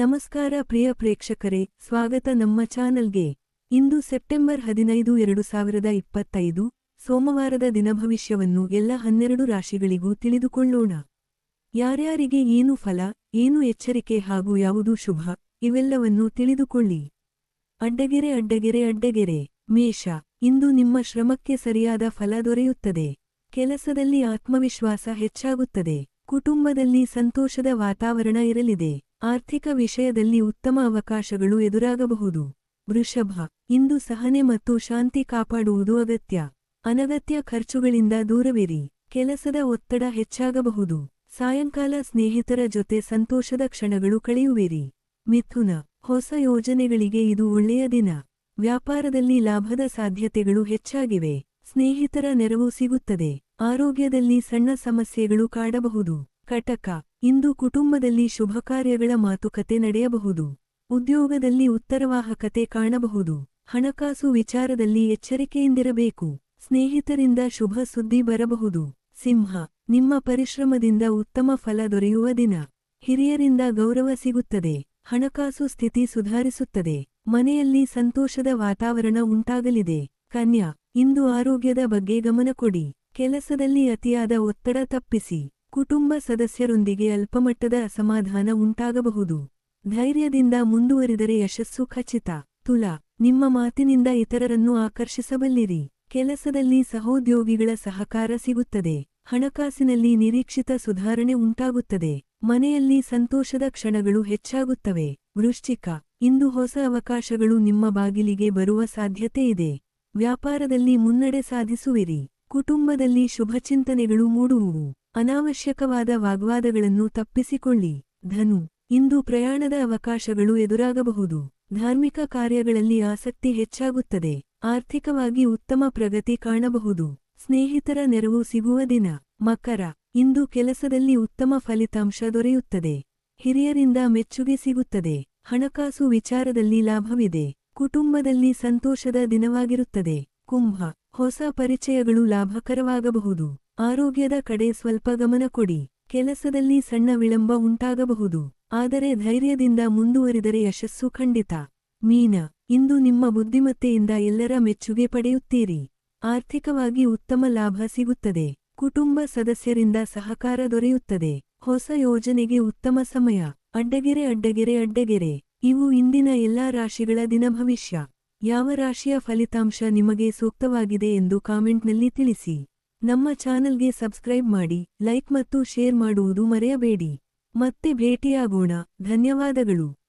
ನಮಸ್ಕಾರ ಪ್ರಿಯ ಪ್ರೇಕ್ಷಕರೇ, ಸ್ವಾಗತ ನಮ್ಮ ಚಾನಲ್ಗೆ. ಇಂದು ಸೆಪ್ಟೆಂಬರ್ ಹದಿನೈದು ಎರಡು ಸಾವಿರದ ಇಪ್ಪತ್ತೈದು, ಸೋಮವಾರದ ದಿನಭವಿಷ್ಯವನ್ನು ಎಲ್ಲ ಹನ್ನೆರಡು ರಾಶಿಗಳಿಗೂ ತಿಳಿದುಕೊಳ್ಳೋಣ. ಯಾರ್ಯಾರಿಗೆ ಏನು ಫಲ, ಏನು ಎಚ್ಚರಿಕೆ ಹಾಗೂ ಯಾವುದು ಶುಭ, ಇವೆಲ್ಲವನ್ನೂ ತಿಳಿದುಕೊಳ್ಳಿ. ಅಡ್ಡಗೆರೆ ಅಡ್ಡಗೆರೆ ಅಡ್ಡಗೆರೆ. ಮೇಷ, ಇಂದು ನಿಮ್ಮ ಶ್ರಮಕ್ಕೆ ಸರಿಯಾದ ಫಲ ದೊರೆಯುತ್ತದೆ. ಕೆಲಸದಲ್ಲಿ ಆತ್ಮವಿಶ್ವಾಸ ಹೆಚ್ಚಾಗುತ್ತದೆ. ಕುಟುಂಬದಲ್ಲಿ ಸಂತೋಷದ ವಾತಾವರಣ ಇರಲಿದೆ. ಆರ್ಥಿಕ ವಿಷಯದಲ್ಲಿ ಉತ್ತಮ ಅವಕಾಶಗಳು ಎದುರಾಗಬಹುದು. ವೃಷಭ, ಇಂದು ಸಹನೆ ಮತ್ತು ಶಾಂತಿ ಕಾಪಾಡುವುದು ಅಗತ್ಯ. ಅನಗತ್ಯ ಖರ್ಚುಗಳಿಂದ ದೂರವಿರಿ. ಕೆಲಸದ ಒತ್ತಡ ಹೆಚ್ಚಾಗಬಹುದು. ಸಾಯಂಕಾಲ ಸ್ನೇಹಿತರ ಜೊತೆ ಸಂತೋಷದ ಕ್ಷಣಗಳು ಕಳೆಯುವಿರಿ. ಮಿಥುನ, ಹೊಸ ಯೋಜನೆಗಳಿಗೆ ಇದು ಒಳ್ಳೆಯ ದಿನ. ವ್ಯಾಪಾರದಲ್ಲಿ ಲಾಭದ ಸಾಧ್ಯತೆಗಳು ಹೆಚ್ಚಾಗಿವೆ. ಸ್ನೇಹಿತರ ನೆರವು ಸಿಗುತ್ತದೆ. ಆರೋಗ್ಯದಲ್ಲಿ ಸಣ್ಣ ಸಮಸ್ಯೆಗಳು ಕಾಡಬಹುದು. ಕಟಕ ಇಂದು ಕುಟುಂಬದಲ್ಲಿ ಶುಭ ಕಾರ್ಯಗಳ ಮಾತುಕತೆ ನಡೆಯಬಹುದು. ಉದ್ಯೋಗದಲ್ಲಿ ಉತ್ತರವಾಹಕತೆ ಕಾಣಬಹುದು. ಹಣಕಾಸು ವಿಚಾರದಲ್ಲಿ ಎಚ್ಚರಿಕೆಯಿಂದಿರಬೇಕು. ಸ್ನೇಹಿತರಿಂದ ಶುಭ ಸುದ್ದಿ ಬರಬಹುದು. ಸಿಂಹ, ನಿಮ್ಮ ಪರಿಶ್ರಮದಿಂದ ಉತ್ತಮ ಫಲ ದೊರೆಯುವ ದಿನ. ಹಿರಿಯರಿಂದ ಗೌರವ ಸಿಗುತ್ತದೆ. ಹಣಕಾಸು ಸ್ಥಿತಿ ಸುಧಾರಿಸುತ್ತದೆ. ಮನೆಯಲ್ಲಿ ಸಂತೋಷದ ವಾತಾವರಣ ಉಂಟಾಗಲಿದೆ. ಕನ್ಯಾ, ಇಂದು ಆರೋಗ್ಯದ ಬಗ್ಗೆ ಗಮನ ಕೊಡಿ. ಕೆಲಸದಲ್ಲಿ ಅತಿಯಾದ ಒತ್ತಡ ತಪ್ಪಿಸಿ. ಕುಟುಂಬ ಸದಸ್ಯರೊಂದಿಗೆ ಅಲ್ಪಮಟ್ಟದ ಅಸಮಾಧಾನ ಉಂಟಾಗಬಹುದು. ಧೈರ್ಯದಿಂದ ಮುಂದುವರಿದರೆ ಯಶಸ್ಸು ಖಚಿತ. ತುಲ, ನಿಮ್ಮ ಮಾತಿನಿಂದ ಇತರರನ್ನು ಆಕರ್ಷಿಸಬಲ್ಲಿರಿ. ಕೆಲಸದಲ್ಲಿ ಸಹೋದ್ಯೋಗಿಗಳ ಸಹಕಾರ ಸಿಗುತ್ತದೆ. ಹಣಕಾಸಿನಲ್ಲಿ ನಿರೀಕ್ಷಿತ ಸುಧಾರಣೆ ಉಂಟಾಗುತ್ತದೆ. ಮನೆಯಲ್ಲಿ ಸಂತೋಷದ ಕ್ಷಣಗಳು ಹೆಚ್ಚಾಗುತ್ತವೆ. ವೃಶ್ಚಿಕ, ಇಂದು ಹೊಸ ಅವಕಾಶಗಳು ನಿಮ್ಮ ಬಾಗಿಲಿಗೆ ಬರುವ ಸಾಧ್ಯತೆ ಇದೆ. ವ್ಯಾಪಾರದಲ್ಲಿ ಮುನ್ನಡೆ ಸಾಧಿಸುವಿರಿ. ಕುಟುಂಬದಲ್ಲಿ ಶುಭಚಿಂತನೆಗಳು ಮೂಡುವುವು. ಅನಾವಶ್ಯಕವಾದ ವಾಗ್ವಾದಗಳನ್ನು ತಪ್ಪಿಸಿಕೊಳ್ಳಿ. ಧನು, ಇಂದು ಪ್ರಯಾಣದ ಅವಕಾಶಗಳು ಎದುರಾಗಬಹುದು. ಧಾರ್ಮಿಕ ಕಾರ್ಯಗಳಲ್ಲಿ ಆಸಕ್ತಿ ಹೆಚ್ಚಾಗುತ್ತದೆ. ಆರ್ಥಿಕವಾಗಿ ಉತ್ತಮ ಪ್ರಗತಿ ಕಾಣಬಹುದು. ಸ್ನೇಹಿತರ ನೆರವು ಸಿಗುವ ದಿನ. ಮಕರ, ಇಂದು ಕೆಲಸದಲ್ಲಿ ಉತ್ತಮ ಫಲಿತಾಂಶ ದೊರೆಯುತ್ತದೆ. ಹಿರಿಯರಿಂದ ಮೆಚ್ಚುಗೆ ಸಿಗುತ್ತದೆ. ಹಣಕಾಸು ವಿಚಾರದಲ್ಲಿ ಲಾಭವಿದೆ. ಕುಟುಂಬದಲ್ಲಿ ಸಂತೋಷದ ದಿನವಾಗಿರುತ್ತದೆ. ಕುಂಭ, ಹೊಸ ಪರಿಚಯಗಳು ಲಾಭಕರವಾಗಬಹುದು. ಆರೋಗ್ಯದ ಕಡೆ ಸ್ವಲ್ಪ ಗಮನ ಕೊಡಿ. ಕೆಲಸದಲ್ಲಿ ಸಣ್ಣ ವಿಳಂಬ ಉಂಟಾಗಬಹುದು. ಆದರೆ ಧೈರ್ಯದಿಂದ ಮುಂದುವರಿದರೆ ಯಶಸ್ಸು ಖಂಡಿತ. ಮೀನ, ಇಂದು ನಿಮ್ಮ ಬುದ್ಧಿಮತ್ತೆಯಿಂದ ಎಲ್ಲರ ಮೆಚ್ಚುಗೆ ಪಡೆಯುತ್ತೀರಿ. ಆರ್ಥಿಕವಾಗಿ ಉತ್ತಮ ಲಾಭ ಸಿಗುತ್ತದೆ. ಕುಟುಂಬ ಸದಸ್ಯರಿಂದ ಸಹಕಾರ ದೊರೆಯುತ್ತದೆ. ಹೊಸ ಯೋಜನೆಗೆ ಉತ್ತಮ ಸಮಯ. ಅಡ್ಡಗೆರೆ ಅಡ್ಡಗೆರೆ ಅಡ್ಡಗೆರೆ. ಇವು ಇಂದಿನ ಎಲ್ಲಾ ರಾಶಿಗಳ ದಿನಭವಿಷ್ಯ ಯಾವ ರಾಶಿಯ ಫಲಿತಾಂಶ ನಿಮಗೆ ಸೂಕ್ತವಾಗಿದೆ ಎಂದು ಕಾಮೆಂಟ್ನಲ್ಲಿ ತಿಳಿಸಿ. ನಮ್ಮ ಚಾನಲ್ಗೆ ಸಬ್ಸ್ಕ್ರೈಬ್ ಮಾಡಿ ಲೈಕ್ ಮತ್ತು ಶೇರ್ ಮಾಡುವುದು ಮರೆಯಬೇಡಿ. ಮತ್ತೆ ಭೇಟಿಯಾಗೋಣ. ಧನ್ಯವಾದಗಳು.